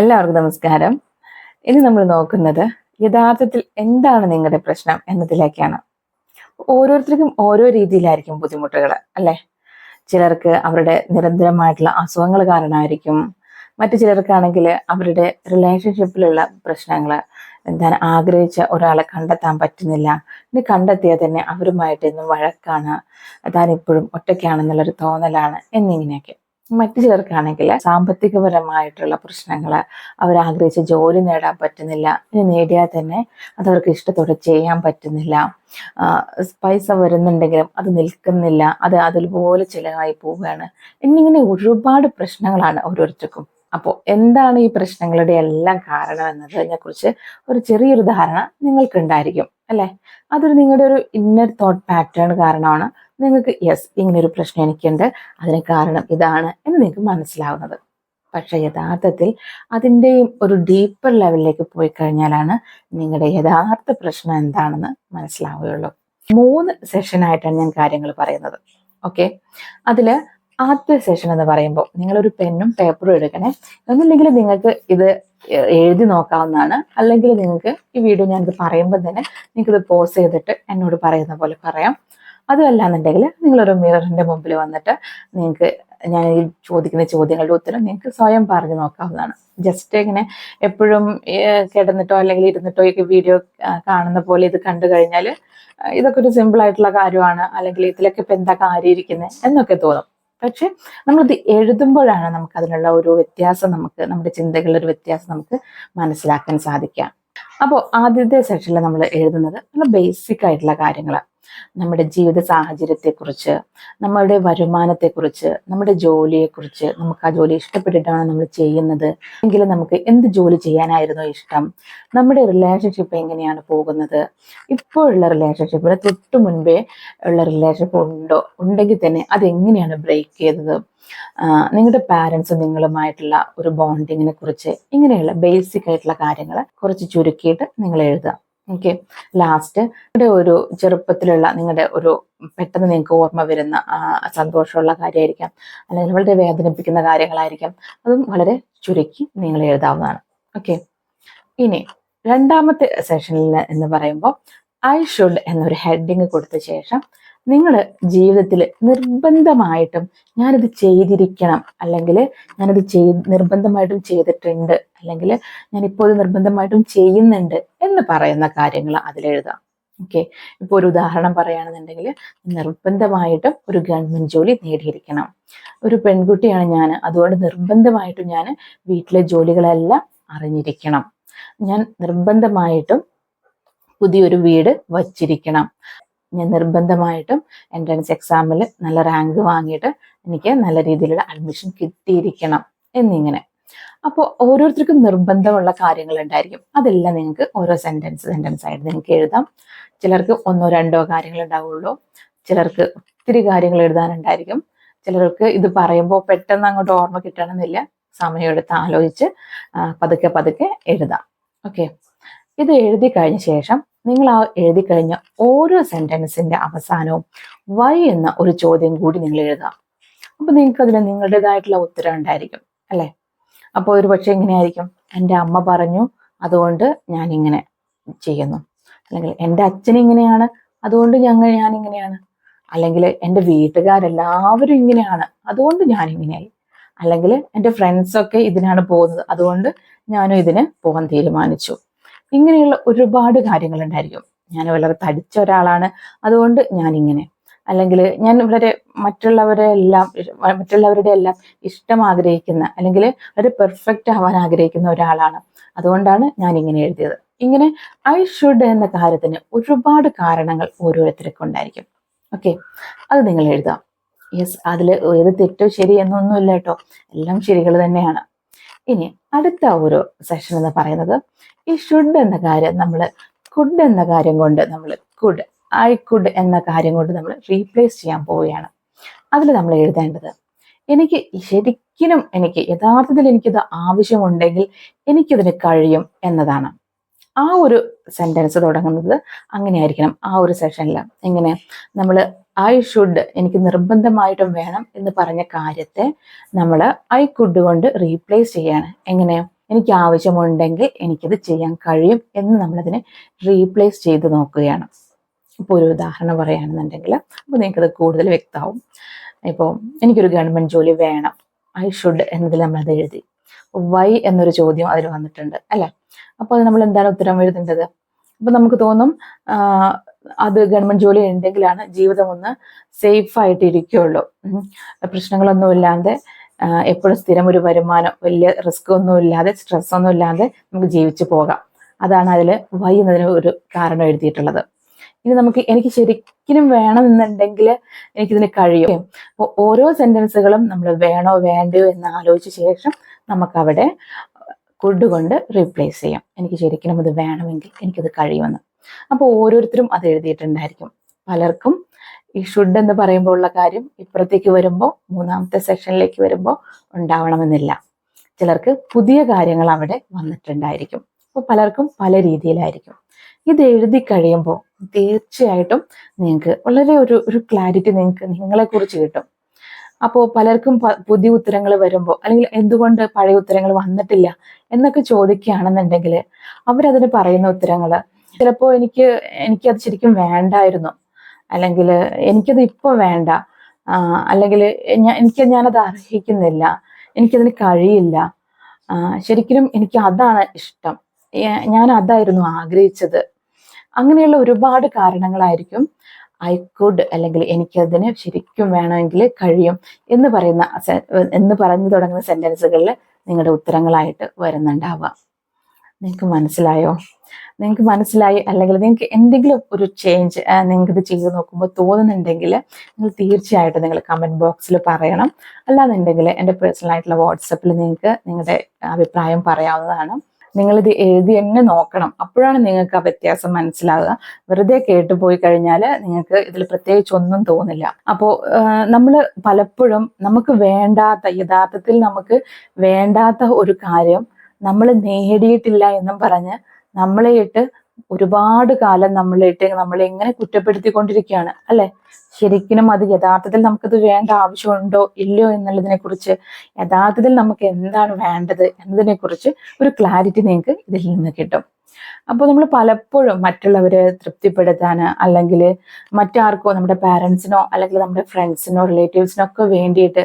എല്ലാവർക്കും നമസ്കാരം. ഇനി നമ്മൾ നോക്കുന്നത് യഥാർത്ഥത്തിൽ എന്താണ് നിങ്ങളുടെ പ്രശ്നം എന്നതിലേക്കാണ്. ഓരോരുത്തർക്കും ഓരോ രീതിയിലായിരിക്കും ബുദ്ധിമുട്ടുകൾ അല്ലെ? ചിലർക്ക് അവരുടെ നിരന്തരമായിട്ടുള്ള അസുഖങ്ങൾ കാരണമായിരിക്കും. മറ്റു ചിലർക്കാണെങ്കിൽ അവരുടെ റിലേഷൻഷിപ്പിലുള്ള പ്രശ്നങ്ങൾ എന്താണ് ആഗ്രഹിച്ച ഒരാളെ കണ്ടെത്താൻ പറ്റുന്നില്ല. ഇനി കണ്ടെത്തിയാൽ തന്നെ അവരുമായിട്ട് ഇന്നും വഴക്കാണ്. താൻ ഇപ്പോഴും ഒറ്റയ്ക്കാണെന്നുള്ളൊരു തോന്നലാണ് എന്നിങ്ങനെയൊക്കെ. മറ്റു ചിലർക്കാണെങ്കിൽ സാമ്പത്തികപരമായിട്ടുള്ള പ്രശ്നങ്ങൾ അവർ ആഗ്രഹിച്ച ജോലി നേടാൻ പറ്റുന്നില്ല ഇനി നേടിയാൽ തന്നെ അത് അവർക്ക് ഇഷ്ടത്തോടെ ചെയ്യാൻ പറ്റുന്നില്ല. പൈസ വരുന്നുണ്ടെങ്കിലും അത് നിൽക്കുന്നില്ല അത് അതുപോലെ ചിലവായി പോവുകയാണ്. എന്നിങ്ങനെ ഒരുപാട് പ്രശ്നങ്ങളാണ് ഓരോരുത്തർക്കും. അപ്പോൾ എന്താണ് ഈ പ്രശ്നങ്ങളുടെ എല്ലാം കാരണം എന്നതിനെക്കുറിച്ച് ഒരു ചെറിയൊരു ധാരണ നിങ്ങൾക്കുണ്ടായിരിക്കും അല്ലെ? അതൊരു നിങ്ങളുടെ ഒരു ഇന്നർ തോട്ട് പാറ്റേൺ കാരണമാണ് നിങ്ങൾക്ക് യെസ് ഇങ്ങനെ ഒരു പ്രശ്നം എനിക്കുണ്ട്. അതിന് കാരണം ഇതാണ് എന്ന് നിങ്ങൾക്ക് മനസ്സിലാവുന്നത്. പക്ഷേ യഥാർത്ഥത്തിൽ അതിന്റെയും ഒരു ഡീപ്പർ ലെവലിലേക്ക് പോയി കഴിഞ്ഞാലാണ് നിങ്ങളുടെ യഥാർത്ഥ പ്രശ്നം എന്താണെന്ന് മനസ്സിലാവുകയുള്ളൂ. മൂന്ന് സെഷനായിട്ടാണ് ഞാൻ കാര്യങ്ങൾ പറയുന്നത്. ഓക്കെ അതിൽ ആദ്യ സെഷൻ എന്ന് പറയുമ്പോൾ നിങ്ങളൊരു പെന്നും പേപ്പറും എടുക്കണേ. ഒന്നില്ലെങ്കിൽ നിങ്ങൾക്ക് ഇത് എഴുതി നോക്കാവുന്നതാണ്. അല്ലെങ്കിൽ നിങ്ങൾക്ക് ഈ വീഡിയോ ഞാനിത് പറയുമ്പോൾ തന്നെ നിങ്ങൾക്കിത് പോസ് ചെയ്തിട്ട് എന്നോട് പറയുന്ന പോലെ പറയാം. അതുമല്ല എന്നുണ്ടെങ്കിൽ നിങ്ങളൊരു മിററിന്റെ മുമ്പിൽ വന്നിട്ട് നിങ്ങൾക്ക് ഞാൻ ഈ ചോദിക്കുന്ന ചോദ്യങ്ങളുടെ ഉത്തരം നിങ്ങൾക്ക് സ്വയം പറഞ്ഞു നോക്കാവുന്നതാണ്. ജസ്റ്റ് ഇങ്ങനെ എപ്പോഴും കിടന്നിട്ടോ അല്ലെങ്കിൽ ഇരുന്നിട്ടോ ഒക്കെ വീഡിയോ കാണുന്ന പോലെ ഇത് കണ്ടു കഴിഞ്ഞാൽ ഇതൊക്കെ ഒരു സിമ്പിൾ ആയിട്ടുള്ള കാര്യമാണ്. അല്ലെങ്കിൽ ഇതിലൊക്കെ ഇപ്പം എന്താ കാര്യം ഇരിക്കുന്നത് എന്നൊക്കെ തോന്നും. പക്ഷെ നമ്മളിത് എഴുതുമ്പോഴാണ് നമുക്ക് അതിനുള്ള ഒരു വ്യത്യാസം നമുക്ക് നമ്മുടെ ചിന്തകളിൽ ഒരു വ്യത്യാസം നമുക്ക് മനസ്സിലാക്കാൻ സാധിക്കുക. അപ്പോൾ ആദ്യത്തെ സെഷനിൽ നമ്മൾ എഴുതുന്നത് നല്ല ബേസിക് ആയിട്ടുള്ള കാര്യങ്ങൾ നമ്മുടെ ജീവിത സാഹചര്യത്തെക്കുറിച്ച് നമ്മളുടെ വരുമാനത്തെക്കുറിച്ച് നമ്മുടെ ജോലിയെക്കുറിച്ച് നമുക്ക് ആ ജോലി ഇഷ്ടപ്പെട്ടിട്ടാണ് നമ്മൾ ചെയ്യുന്നത്. എങ്കിൽ നമുക്ക് എന്ത് ജോലി ചെയ്യാനായിരുന്നു ഇഷ്ടം? നമ്മുടെ റിലേഷൻഷിപ്പ് എങ്ങനെയാണ് പോകുന്നത്? ഇപ്പോഴുള്ള റിലേഷൻഷിപ്പിന് തൊട്ട് മുൻപേ ഉള്ള റിലേഷൻഷിപ്പ് ഉണ്ടോ? ഉണ്ടെങ്കിൽ തന്നെ അതെങ്ങനെയാണ് ബ്രേക്ക് ചെയ്തത്? നിങ്ങളുടെ പാരൻസും നിങ്ങളുമായിട്ടുള്ള ഒരു ബോണ്ടിങ്ങിനെ കുറിച്ച് ഇങ്ങനെയുള്ള ബേസിക് ആയിട്ടുള്ള കാര്യങ്ങൾ കുറച്ച് ചുരുക്കിയിട്ട് നിങ്ങൾ എഴുതുക. ഓക്കെ ലാസ്റ്റ് നിങ്ങളുടെ ഒരു ചെറുപ്പത്തിലുള്ള നിങ്ങളുടെ ഒരു പെട്ടെന്ന് നിങ്ങൾക്ക് ഓർമ്മ വരുന്ന സന്തോഷമുള്ള കാര്യമായിരിക്കാം. അല്ലെങ്കിൽ വളരെ വേദനിപ്പിക്കുന്ന കാര്യങ്ങളായിരിക്കാം. അതും വളരെ ചുരുക്കി നിങ്ങൾ എഴുതാവുന്നതാണ്. ഓക്കെ ഇനി രണ്ടാമത്തെ സെഷനിൽ എന്ന് പറയുമ്പോൾ ഐ ഷുഡ് എന്നൊരു ഹെഡിങ് കൊടുത്ത ശേഷം നിങ്ങൾ ജീവിതത്തിൽ നിർബന്ധമായിട്ടും ഞാനിത് ചെയ്തിരിക്കണം അല്ലെങ്കിൽ ഞാനിത് ചെയ് നിർബന്ധമായിട്ടും ചെയ്തിട്ടുണ്ട് അല്ലെങ്കിൽ ഞാനിപ്പോൾ നിർബന്ധമായിട്ടും ചെയ്യുന്നുണ്ട് എന്ന് പറയുന്ന കാര്യങ്ങൾ അതിലെഴുതാം. ഓക്കെ? ഇപ്പോൾ ഒരു ഉദാഹരണം പറയുകയാണെന്നുണ്ടെങ്കിൽ നിർബന്ധമായിട്ടും ഒരു ഗവൺമെന്റ് ജോലി നേടിയിരിക്കണം. ഒരു പെൺകുട്ടിയാണ് ഞാൻ അതുകൊണ്ട് നിർബന്ധമായിട്ടും ഞാൻ വീട്ടിലെ ജോലികളെല്ലാം അറിഞ്ഞിരിക്കണം. ഞാൻ നിർബന്ധമായിട്ടും പുതിയൊരു വീട് വച്ചിരിക്കണം. ഞാൻ നിർബന്ധമായിട്ടും എൻട്രൻസ് എക്സാമിൽ നല്ല റാങ്ക് വാങ്ങിയിട്ട് എനിക്ക് നല്ല രീതിയിലുള്ള അഡ്മിഷൻ കിട്ടിയിരിക്കണം എന്നിങ്ങനെ. അപ്പോൾ ഓരോരുത്തർക്കും നിർബന്ധമുള്ള കാര്യങ്ങൾ ഉണ്ടായിരിക്കും. അതെല്ലാം നിങ്ങൾക്ക് ഓരോ സെന്റൻസ് സെന്റൻസ് ആയിട്ട് നിങ്ങൾക്ക് എഴുതാം. ചിലർക്ക് ഒന്നോ രണ്ടോ കാര്യങ്ങൾ ഉണ്ടാവുള്ളൂ. ചിലർക്ക് ഒത്തിരി കാര്യങ്ങൾ എഴുതാനുണ്ടായിരിക്കും. ചിലർക്ക് ഇത് പറയുമ്പോൾ പെട്ടെന്ന് അങ്ങോട്ട് ഓർമ്മ കിട്ടണമെന്നില്ല. സമയമെടുത്ത് ആലോചിച്ച് പതുക്കെ പതുക്കെ എഴുതാം. ഓക്കെ ഇത് എഴുതി കഴിഞ്ഞ ശേഷം നിങ്ങൾ ആ എഴുതി കഴിഞ്ഞ ഓരോ സെന്റൻസിന്റെ അവസാനവും വൈ എന്ന ഒരു ചോദ്യം കൂടി നിങ്ങൾ എഴുതാം. അപ്പൊ നിങ്ങൾക്ക് അതിന് നിങ്ങളുടേതായിട്ടുള്ള ഉത്തരം ഉണ്ടായിരിക്കും അല്ലേ? അപ്പോൾ ഒരു പക്ഷെ എങ്ങനെയായിരിക്കും? എന്റെ അമ്മ പറഞ്ഞു അതുകൊണ്ട് ഞാൻ ഇങ്ങനെ ചെയ്യുന്നു. അല്ലെങ്കിൽ എന്റെ അച്ഛൻ ഇങ്ങനെയാണ് അതുകൊണ്ട് ഞങ്ങൾ ഞാൻ ഇങ്ങനെയാണ് അല്ലെങ്കിൽ എന്റെ വീട്ടുകാരെല്ലാവരും ഇങ്ങനെയാണ് അതുകൊണ്ട് ഞാൻ ഇങ്ങനെയായി അല്ലെങ്കിൽ എന്റെ ഫ്രണ്ട്സൊക്കെ ഇതിനാണ് പോകുന്നത് അതുകൊണ്ട് ഞാനും ഇതിന് പോകാൻ തീരുമാനിച്ചു. ഇങ്ങനെയുള്ള ഒരുപാട് കാര്യങ്ങൾ ഉണ്ടായിരിക്കും ഞാൻ വളരെ തടിച്ച ഒരാളാണ്. അതുകൊണ്ട് ഞാൻ ഇങ്ങനെ അല്ലെങ്കിൽ ഞാൻ വളരെ മറ്റുള്ളവരെ എല്ലാം മറ്റുള്ളവരുടെ എല്ലാം ഇഷ്ടം ആഗ്രഹിക്കുന്ന അല്ലെങ്കിൽ വളരെ പെർഫെക്റ്റ് ആവാൻ ആഗ്രഹിക്കുന്ന ഒരാളാണ്. അതുകൊണ്ടാണ് ഞാൻ ഇങ്ങനെ എഴുതിയത്. ഇങ്ങനെ ഐ ഷുഡ് എന്ന കാര്യത്തിന് ഒരുപാട് കാരണങ്ങൾ ഓരോരുത്തർക്കും ഉണ്ടായിരിക്കും. ഓക്കെ അത് നിങ്ങൾ എഴുതാം യെസ് അതിൽ ഏത് തെറ്റോ ശരി എന്നൊന്നുമില്ല കേട്ടോ. എല്ലാം ശരികൾ തന്നെയാണ്. ഇനി അടുത്ത ഒരു സെഷൻ എന്ന് പറയുന്നത് ഈ ഷുഡ് എന്ന കാര്യം നമ്മൾ കുഡ് എന്ന കാര്യം കൊണ്ട് നമ്മൾ കുഡ് ഐ കുഡ് എന്ന കാര്യം കൊണ്ട് നമ്മൾ റീപ്ലേസ് ചെയ്യാൻ പോവുകയാണ്. അതിൽ നമ്മൾ എഴുതേണ്ടത് എനിക്ക് ശരിക്കും എനിക്ക് യഥാർത്ഥത്തിൽ എനിക്കിത് ആവശ്യമുണ്ടെങ്കിൽ എനിക്കിതിന് കഴിയും എന്നതാണ്. ആ ഒരു സെന്റൻസ് തുടങ്ങുന്നത് അങ്ങനെയായിരിക്കണം ആ ഒരു സെഷനിൽ എങ്ങനെ? നമ്മൾ ഐ ഷുഡ് എനിക്ക് നിർബന്ധമായിട്ടും വേണം എന്ന് പറഞ്ഞ കാര്യത്തെ നമ്മൾ ഐ കുഡ് കൊണ്ട് റീപ്ലേസ് ചെയ്യാണ്. എങ്ങനെ? എനിക്ക് ആവശ്യമുണ്ടെങ്കിൽ എനിക്കത് ചെയ്യാൻ കഴിയും എന്ന് നമ്മളതിനെ റീപ്ലേസ് ചെയ്ത് നോക്കുകയാണ്. ഇപ്പോൾ ഒരു ഉദാഹരണം പറയുകയാണെന്നുണ്ടെങ്കിൽ അപ്പോൾ നിങ്ങൾക്കത് കൂടുതൽ വ്യക്തമാവും. ഇപ്പോൾ എനിക്കൊരു ഗവൺമെന്റ് ജോലി വേണം. ഐ ഷുഡ് എന്നതിൽ നമ്മളത് എഴുതി. വൈ എന്നൊരു ചോദ്യം അതിൽ വന്നിട്ടുണ്ട് അല്ലേ? അപ്പോൾ അത് നമ്മൾ എന്താണ് ഉത്തരം എഴുതേണ്ടത്? അപ്പോൾ നമുക്ക് തോന്നും അത് ഗവൺമെന്റ് ജോലി ഉണ്ടെങ്കിലാണ് ജീവിതം ഒന്ന് സേഫ് ആയിട്ട് ഇരിക്കുകയുള്ളൂ പ്രശ്നങ്ങളൊന്നും ഇല്ലാതെ എപ്പോഴും സ്ഥിരം ഒരു വരുമാനം വലിയ റിസ്ക് ഒന്നും ഇല്ലാതെ സ്ട്രെസ് ഒന്നും ഇല്ലാതെ നമുക്ക് ജീവിച്ചു പോകാം. അതാണ് അതിൽ വൈ എന്നതിന് ഒരു കാരണം എഴുതിയിട്ടുള്ളത്. ഇനി നമുക്ക് എനിക്ക് ശരിക്കും വേണമെന്നുണ്ടെങ്കിൽ എനിക്കിതിന് കഴിയും. അപ്പോൾ ഓരോ സെന്റൻസുകളും നമ്മൾ വേണോ വേണ്ടയോ എന്ന് ആലോചിച്ച ശേഷം നമുക്കവിടെ കുഡ് കൊണ്ട് റീപ്ലേസ് ചെയ്യാം. എനിക്ക് ശരിക്കും അത് വേണമെങ്കിൽ എനിക്കത് കഴിയുമെന്ന്. അപ്പോൾ ഓരോരുത്തരും അത് എഴുതിയിട്ടുണ്ടായിരിക്കും. പലർക്കും ഈ ഷുഡ് എന്ന് പറയുമ്പോൾ ഉള്ള കാര്യം ഇപ്പുറത്തേക്ക് വരുമ്പോൾ മൂന്നാമത്തെ സെക്ഷനിലേക്ക് വരുമ്പോൾ ഉണ്ടാവണമെന്നില്ല. ചിലർക്ക് പുതിയ കാര്യങ്ങൾ അവിടെ വന്നിട്ടുണ്ടായിരിക്കും. അപ്പോൾ പലർക്കും പല രീതിയിലായിരിക്കും. ഇത് എഴുതി കഴിയുമ്പോൾ തീർച്ചയായിട്ടും നിങ്ങൾക്ക് വളരെ ഒരു ഒരു ക്ലാരിറ്റി നിങ്ങൾക്ക് നിങ്ങളെ കുറിച്ച് കിട്ടും. അപ്പോൾ പലർക്കും പുതിയ ഉത്തരങ്ങൾ വരുമ്പോൾ അല്ലെങ്കിൽ എന്തുകൊണ്ട് പഴയ ഉത്തരങ്ങൾ വന്നിട്ടില്ല എന്നൊക്കെ ചോദിക്കുകയാണെന്നുണ്ടെങ്കിൽ അവരതിന് പറയുന്ന ഉത്തരങ്ങൾ ചിലപ്പോൾ എനിക്ക് എനിക്കത് ശരിക്കും വേണ്ടായിരുന്നു. അല്ലെങ്കിൽ എനിക്കത് ഇപ്പോൾ വേണ്ട. അല്ലെങ്കിൽ ഞാൻ എനിക്ക് ഞാനത് അർഹിക്കുന്നില്ല. എനിക്കതിന് കഴിയില്ല. ശരിക്കും എനിക്ക് അതാണ് ഇഷ്ടം. ഞാൻ അതായിരുന്നു ആഗ്രഹിച്ചത്. അങ്ങനെയുള്ള ഒരുപാട് കാരണങ്ങളായിരിക്കും ഐ കുഡ് അല്ലെങ്കിൽ എനിക്കതിന് ശരിക്കും വേണമെങ്കിൽ കഴിയും എന്ന് പറയുന്ന എന്ന് പറഞ്ഞു തുടങ്ങുന്ന സെന്റൻസുകളിൽ നിങ്ങളുടെ ഉത്തരങ്ങളായിട്ട് വരുന്നുണ്ടാവുക. നിങ്ങൾക്ക് മനസ്സിലായോ? നിങ്ങൾക്ക് മനസ്സിലായി? അല്ലെങ്കിൽ നിങ്ങൾക്ക് എന്തെങ്കിലും ഒരു ചേഞ്ച് നിങ്ങൾക്ക് ഇത് ചെയ്ത് നോക്കുമ്പോൾ തോന്നുന്നുണ്ടെങ്കിൽ നിങ്ങൾ തീർച്ചയായിട്ടും നിങ്ങൾ കമന്റ് ബോക്സിൽ പറയണം. അല്ലാന്നുണ്ടെങ്കിൽ എന്റെ പേഴ്സണലായിട്ടുള്ള വാട്സപ്പിൽ നിങ്ങൾക്ക് നിങ്ങളുടെ അഭിപ്രായം പറയാവുന്നതാണ്. നിങ്ങളിത് എഴുതി തന്നെ നോക്കണം. അപ്പോഴാണ് നിങ്ങൾക്ക് ആ വ്യത്യാസം മനസ്സിലാകുക വെറുതെ കേട്ടു പോയി കഴിഞ്ഞാൽ നിങ്ങൾക്ക് ഇതിൽ പ്രത്യേകിച്ച് ഒന്നും തോന്നില്ല. അപ്പോൾ നമ്മൾ പലപ്പോഴും നമുക്ക് വേണ്ടാത്ത യഥാർത്ഥത്തിൽ നമുക്ക് വേണ്ടാത്ത ഒരു കാര്യം നമ്മൾ നേടിയിട്ടില്ല എന്നും പറഞ്ഞ് നമ്മളെ ഇട്ട് ഒരുപാട് കാലം നമ്മളിട്ട് നമ്മൾ എങ്ങനെ കുറ്റപ്പെടുത്തിക്കൊണ്ടിരിക്കുകയാണ് അല്ലെ? ശരിക്കും അത് യഥാർത്ഥത്തിൽ നമുക്കത് വേണ്ട ആവശ്യമുണ്ടോ ഇല്ലയോ എന്നുള്ളതിനെ കുറിച്ച് യഥാർത്ഥത്തിൽ നമുക്ക് എന്താണ് വേണ്ടത് എന്നതിനെ കുറിച്ച് ഒരു ക്ലാരിറ്റി നിങ്ങൾക്ക് ഇതിൽ നിന്ന് കിട്ടും. അപ്പോൾ നമ്മൾ പലപ്പോഴും മറ്റുള്ളവരെ തൃപ്തിപ്പെടുത്താൻ അല്ലെങ്കിൽ മറ്റാർക്കോ നമ്മുടെ പാരൻസിനോ അല്ലെങ്കിൽ നമ്മുടെ ഫ്രണ്ട്സിനോ റിലേറ്റീവ്സിനോ ഒക്കെ വേണ്ടിയിട്ട്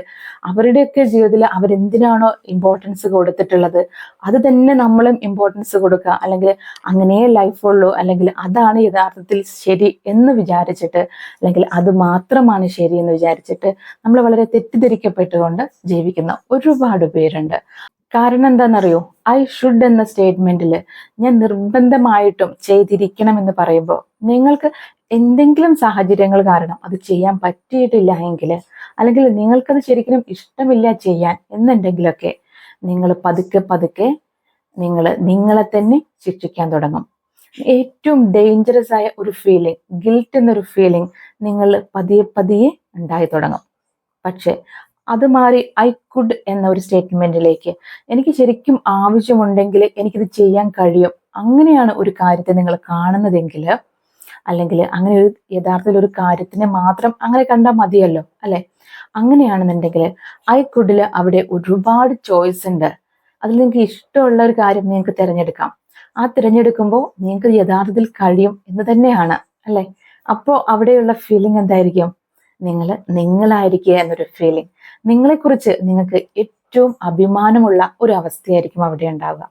അവരുടെയൊക്കെ ജീവിതത്തിൽ അവരെന്തിനാണോ ഇമ്പോർട്ടൻസ് കൊടുത്തിട്ടുള്ളത്? അത് തന്നെ നമ്മളും ഇമ്പോർട്ടൻസ് കൊടുക്കുക. അല്ലെങ്കിൽ അങ്ങനെയേ ലൈഫുള്ളൂ അല്ലെങ്കിൽ അതാണ് യഥാർത്ഥത്തിൽ ശരി എന്ന് വിചാരിച്ചിട്ട് അല്ലെങ്കിൽ അത് മാത്രമാണ് ശരി എന്ന് വിചാരിച്ചിട്ട് നമ്മൾ വളരെ തെറ്റിദ്ധരിക്കപ്പെട്ടുകൊണ്ട് ജീവിക്കുന്ന ഒരുപാട് പേരുണ്ട്. കാരണം എന്താണെന്നറിയോ? ഐ ഷുഡ് എന്ന സ്റ്റേറ്റ്മെന്റിൽ ഞാൻ നിർബന്ധമായിട്ടും ചെയ്തിരിക്കണം എന്ന് പറയുമ്പോൾ നിങ്ങൾക്ക് എന്തെങ്കിലും സാഹചര്യങ്ങൾ കാരണം അത് ചെയ്യാൻ പറ്റിയിട്ടില്ല എങ്കിൽ അല്ലെങ്കിൽ നിങ്ങൾക്കത് ശരിക്കും ഇഷ്ടമില്ല ചെയ്യാൻ എന്നുണ്ടെങ്കിലൊക്കെ നിങ്ങൾ പതുക്കെ പതുക്കെ നിങ്ങൾ നിങ്ങളെ തന്നെ ശിക്ഷിക്കാൻ തുടങ്ങും. ഏറ്റവും ഡേഞ്ചറസ് ആയ ഒരു ഫീലിംഗ് ഗിൽറ്റ് എന്നൊരു ഫീലിംഗ് നിങ്ങൾ പതിയെ പതിയെ ഉണ്ടായി തുടങ്ങും. പക്ഷെ അത് മാറി ഐ കുഡ് എന്ന ഒരു സ്റ്റേറ്റ്മെന്റിലേക്ക് എനിക്ക് ശരിക്കും ആവശ്യമുണ്ടെങ്കിൽ എനിക്കിത് ചെയ്യാൻ കഴിയും. അങ്ങനെയാണ് ഒരു കാര്യത്തെ നിങ്ങൾ കാണുന്നതെങ്കിൽ അല്ലെങ്കിൽ അങ്ങനെ ഒരു യഥാർത്ഥത്തിൽ ഒരു കാര്യത്തിനെ മാത്രം അങ്ങനെ കണ്ടാൽ മതിയല്ലോ അല്ലെ? അങ്ങനെയാണെന്നുണ്ടെങ്കിൽ ഐ കുഡിൽ അവിടെ ഒരുപാട് ചോയ്സ് ഉണ്ട്. അതിൽ നിങ്ങൾക്ക് ഇഷ്ടമുള്ള ഒരു കാര്യം നിങ്ങൾക്ക് തിരഞ്ഞെടുക്കാം. ആ തിരഞ്ഞെടുക്കുമ്പോൾ നിങ്ങൾക്ക് യഥാർത്ഥത്തിൽ കഴിയും എന്ന് തന്നെയാണ് അല്ലെ? അപ്പോൾ അവിടെയുള്ള ഫീലിംഗ് എന്തായിരിക്കും? നിങ്ങൾ നിങ്ങളായിരിക്കുക എന്നൊരു ഫീലിംഗ് നിങ്ങളെക്കുറിച്ച് നിങ്ങൾക്ക് ഏറ്റവും അഭിമാനമുള്ള ഒരു അവസ്ഥയായിരിക്കും അവിടെ ഉണ്ടാവുക.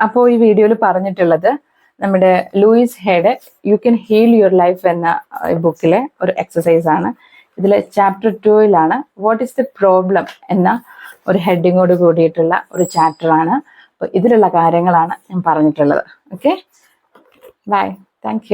അപ്പോൾ ഈ വീഡിയോയിൽ പറഞ്ഞിട്ടുള്ളത് നമ്മുടെ Louise Hay you can heal your life എന്ന ബുക്കിലെ ഒരു എക്സസൈസ് ആണ്. ഇതിൽ ചാപ്റ്റർ ടൂയിലാണ് വാട്ട് ഈസ് ദ പ്രോബ്ലം എന്ന ഒരു ഹെഡിങ്ങോട് കൂടിയിട്ടുള്ള ഒരു ചാപ്റ്ററാണ് അപ്പോൾ ഇതിലുള്ള കാര്യങ്ങളാണ് ഞാൻ പറഞ്ഞിട്ടുള്ളത്. Okay bye thank